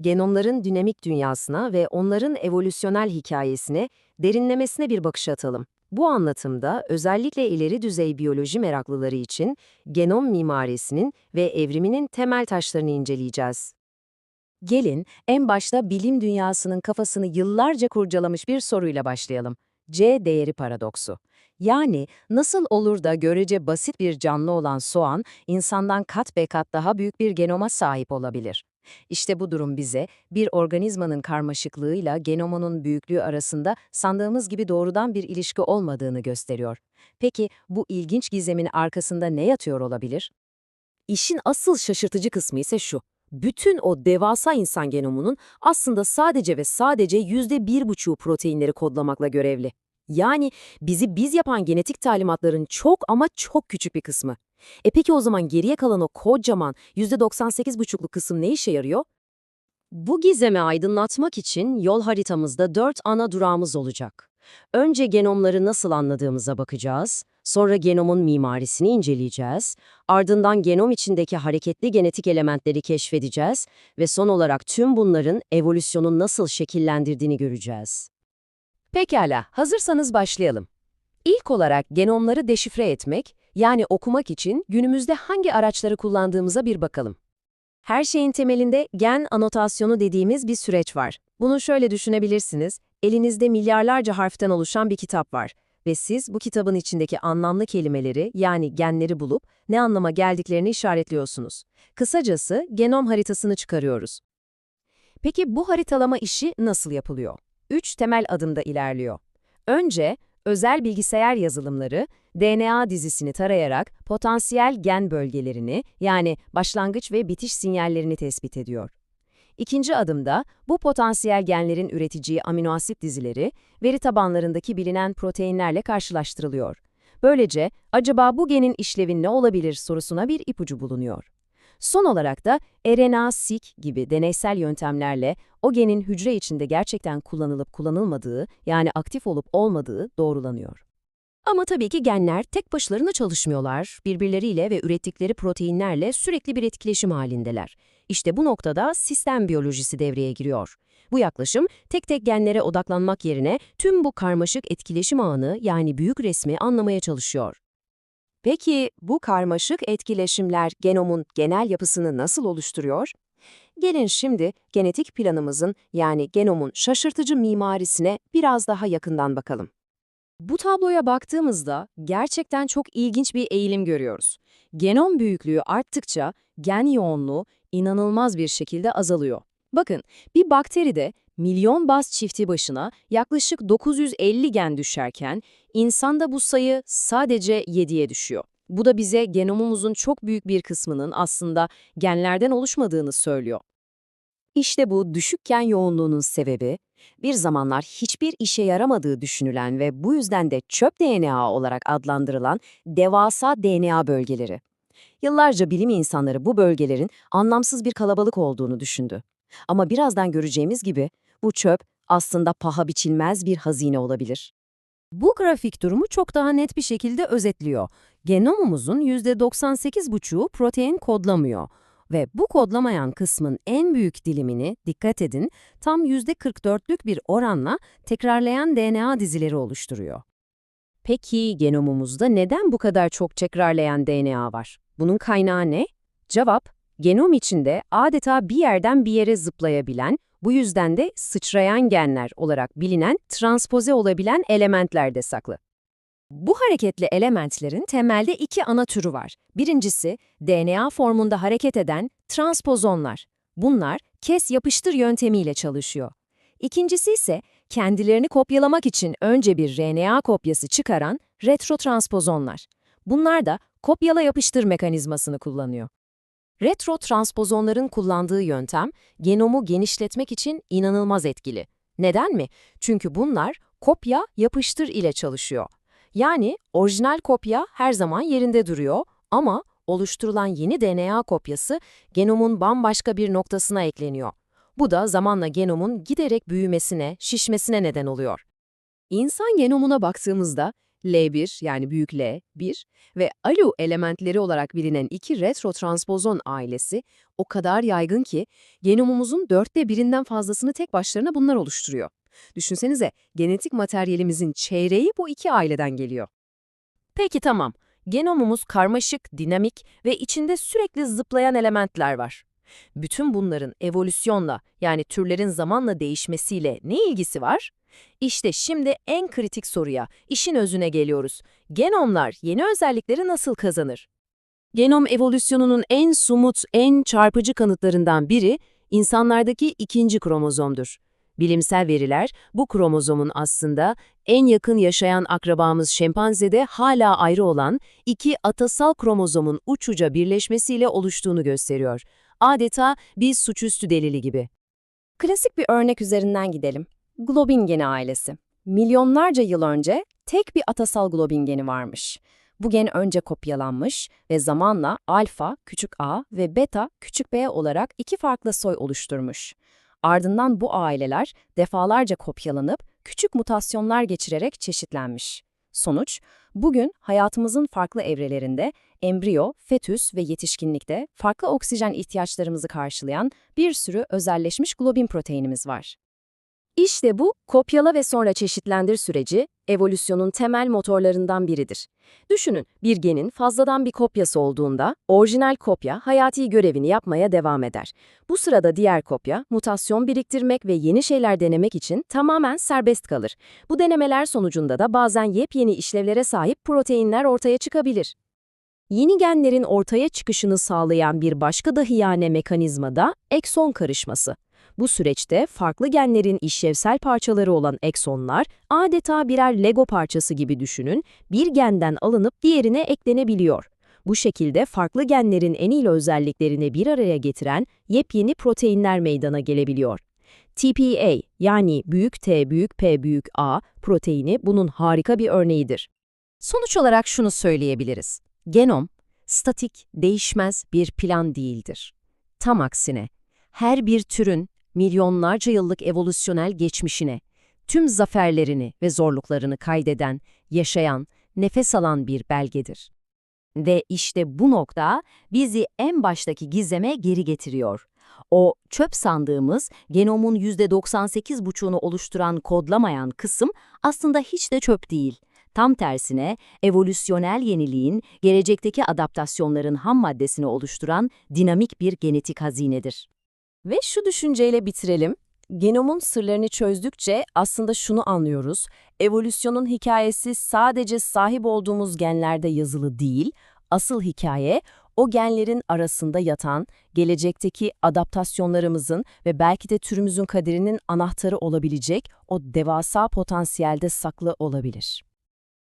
genomların dinamik dünyasına ve onların evolüsyonel hikayesine, derinlemesine bir bakış atalım. Bu anlatımda özellikle ileri düzey biyoloji meraklıları için genom mimarisinin ve evriminin temel taşlarını inceleyeceğiz. Gelin en başta bilim dünyasının kafasını yıllarca kurcalamış bir soruyla başlayalım. C değeri paradoksu. Yani nasıl olur da görece basit bir canlı olan soğan, insandan kat be kat daha büyük bir genoma sahip olabilir? İşte bu durum bize bir organizmanın karmaşıklığıyla genomunun büyüklüğü arasında sandığımız gibi doğrudan bir ilişki olmadığını gösteriyor. Peki bu ilginç gizemin arkasında ne yatıyor olabilir? İşin asıl şaşırtıcı kısmı ise şu. Bütün o devasa insan genomunun aslında sadece ve sadece yüzde bir buçuğu proteinleri kodlamakla görevli. Yani bizi biz yapan genetik talimatların çok ama çok küçük bir kısmı. E peki o zaman geriye kalan o kocaman %98,5'luk kısım ne işe yarıyor? Bu gizemi aydınlatmak için yol haritamızda dört ana durağımız olacak. Önce genomları nasıl anladığımıza bakacağız, sonra genomun mimarisini inceleyeceğiz, ardından genom içindeki hareketli genetik elementleri keşfedeceğiz ve son olarak tüm bunların evolüsyonu nasıl şekillendirdiğini göreceğiz. Pekala, hazırsanız başlayalım. İlk olarak genomları deşifre etmek, yani okumak için günümüzde hangi araçları kullandığımıza bir bakalım. Her şeyin temelinde gen anotasyonu dediğimiz bir süreç var. Bunu şöyle düşünebilirsiniz, elinizde milyarlarca harften oluşan bir kitap var ve siz bu kitabın içindeki anlamlı kelimeleri yani genleri bulup ne anlama geldiklerini işaretliyorsunuz. Kısacası genom haritasını çıkarıyoruz. Peki bu haritalama işi nasıl yapılıyor? Üç temel adımda ilerliyor. Önce özel bilgisayar yazılımları DNA dizisini tarayarak potansiyel gen bölgelerini yani başlangıç ve bitiş sinyallerini tespit ediyor. İkinci adımda bu potansiyel genlerin üreteceği aminoasit dizileri veri tabanlarındaki bilinen proteinlerle karşılaştırılıyor. Böylece acaba bu genin işlevi ne olabilir sorusuna bir ipucu bulunuyor. Son olarak da RNA-seq gibi deneysel yöntemlerle o genin hücre içinde gerçekten kullanılıp kullanılmadığı yani aktif olup olmadığı doğrulanıyor. Ama tabii ki genler tek başlarına çalışmıyorlar. Birbirleriyle ve ürettikleri proteinlerle sürekli bir etkileşim halindeler. İşte bu noktada sistem biyolojisi devreye giriyor. Bu yaklaşım tek tek genlere odaklanmak yerine tüm bu karmaşık etkileşim ağını yani büyük resmi anlamaya çalışıyor. Peki bu karmaşık etkileşimler genomun genel yapısını nasıl oluşturuyor? Gelin şimdi genetik planımızın yani genomun şaşırtıcı mimarisine biraz daha yakından bakalım. Bu tabloya baktığımızda gerçekten çok ilginç bir eğilim görüyoruz. Genom büyüklüğü arttıkça gen yoğunluğu inanılmaz bir şekilde azalıyor. Bakın, bir bakteride milyon baz çifti başına yaklaşık 950 gen düşerken insanda bu sayı sadece 7'ye düşüyor. Bu da bize genomumuzun çok büyük bir kısmının aslında genlerden oluşmadığını söylüyor. İşte bu düşük gen yoğunluğunun sebebi, bir zamanlar hiçbir işe yaramadığı düşünülen ve bu yüzden de çöp DNA olarak adlandırılan devasa DNA bölgeleri. Yıllarca bilim insanları bu bölgelerin anlamsız bir kalabalık olduğunu düşündü. Ama birazdan göreceğimiz gibi bu çöp aslında paha biçilmez bir hazine olabilir. Bu grafik durumu çok daha net bir şekilde özetliyor. Genomumuzun %98,5'u protein kodlamıyor ve bu kodlamayan kısmın en büyük dilimini, dikkat edin, tam %44'lük bir oranla tekrarlayan DNA dizileri oluşturuyor. Peki genomumuzda neden bu kadar çok tekrarlayan DNA var? Bunun kaynağı ne? Cevap, genom içinde adeta bir yerden bir yere zıplayabilen, bu yüzden de sıçrayan genler olarak bilinen transpoze olabilen elementlerde saklı. Bu hareketli elementlerin temelde iki ana türü var. Birincisi, DNA formunda hareket eden transpozonlar. Bunlar kes yapıştır yöntemiyle çalışıyor. İkincisi ise kendilerini kopyalamak için önce bir RNA kopyası çıkaran retrotranspozonlar. Bunlar da kopyala yapıştır mekanizmasını kullanıyor. Retrotranspozonların kullandığı yöntem genomu genişletmek için inanılmaz etkili. Neden mi? Çünkü bunlar kopya yapıştır ile çalışıyor. Yani orijinal kopya her zaman yerinde duruyor ama oluşturulan yeni DNA kopyası genomun bambaşka bir noktasına ekleniyor. Bu da zamanla genomun giderek büyümesine, şişmesine neden oluyor. İnsan genomuna baktığımızda L1 yani büyük L, 1 ve alu elementleri olarak bilinen iki retrotransposon ailesi o kadar yaygın ki genomumuzun dörtte birinden fazlasını tek başlarına bunlar oluşturuyor. Düşünsenize genetik materyalimizin çeyreği bu iki aileden geliyor. Peki tamam, genomumuz karmaşık, dinamik ve içinde sürekli zıplayan elementler var. Bütün bunların evolüsyonla yani türlerin zamanla değişmesiyle ne ilgisi var? İşte şimdi en kritik soruya, işin özüne geliyoruz. Genomlar yeni özellikleri nasıl kazanır? Genom evolüsyonunun en sumut, en çarpıcı kanıtlarından biri insanlardaki ikinci kromozomdur. Bilimsel veriler bu kromozomun aslında en yakın yaşayan akrabamız şempanzede hala ayrı olan iki atasal kromozomun uç uca birleşmesiyle oluştuğunu gösteriyor. Adeta bir suçüstü delili gibi. Klasik bir örnek üzerinden gidelim. Globin geni ailesi. Milyonlarca yıl önce tek bir atasal globin geni varmış. Bu gen önce kopyalanmış ve zamanla alfa küçük a ve beta küçük b olarak iki farklı soy oluşturmuş. Ardından bu aileler defalarca kopyalanıp küçük mutasyonlar geçirerek çeşitlenmiş. Sonuç, bugün hayatımızın farklı evrelerinde embriyo, fetüs ve yetişkinlikte farklı oksijen ihtiyaçlarımızı karşılayan bir sürü özelleşmiş globin proteinimiz var. İşte bu kopyala ve sonra çeşitlendir süreci evolüsyonun temel motorlarından biridir. Düşünün, bir genin fazladan bir kopyası olduğunda orijinal kopya hayati görevini yapmaya devam eder. Bu sırada diğer kopya mutasyon biriktirmek ve yeni şeyler denemek için tamamen serbest kalır. Bu denemeler sonucunda da bazen yepyeni işlevlere sahip proteinler ortaya çıkabilir. Yeni genlerin ortaya çıkışını sağlayan bir başka dahiyane mekanizma da ekson karışması. Bu süreçte farklı genlerin işlevsel parçaları olan eksonlar adeta birer Lego parçası gibi düşünün, bir genden alınıp diğerine eklenebiliyor. Bu şekilde farklı genlerin en iyi özelliklerini bir araya getiren yepyeni proteinler meydana gelebiliyor. TPA yani büyük T büyük P büyük A proteini bunun harika bir örneğidir. Sonuç olarak şunu söyleyebiliriz. Genom, statik, değişmez bir plan değildir. Tam aksine, her bir türün milyonlarca yıllık evolüsyonel geçmişine, tüm zaferlerini ve zorluklarını kaydeden, yaşayan, nefes alan bir belgedir. Ve işte bu nokta bizi en baştaki gizeme geri getiriyor. O çöp sandığımız genomun %98,5'unu oluşturan kodlamayan kısım aslında hiç de çöp değil. Tam tersine evolüsyonel yeniliğin, gelecekteki adaptasyonların ham maddesini oluşturan dinamik bir genetik hazinedir. Ve şu düşünceyle bitirelim. Genomun sırlarını çözdükçe aslında şunu anlıyoruz. Evolüsyonun hikayesi sadece sahip olduğumuz genlerde yazılı değil, asıl hikaye o genlerin arasında yatan, gelecekteki adaptasyonlarımızın ve belki de türümüzün kaderinin anahtarı olabilecek o devasa potansiyelde saklı olabilir.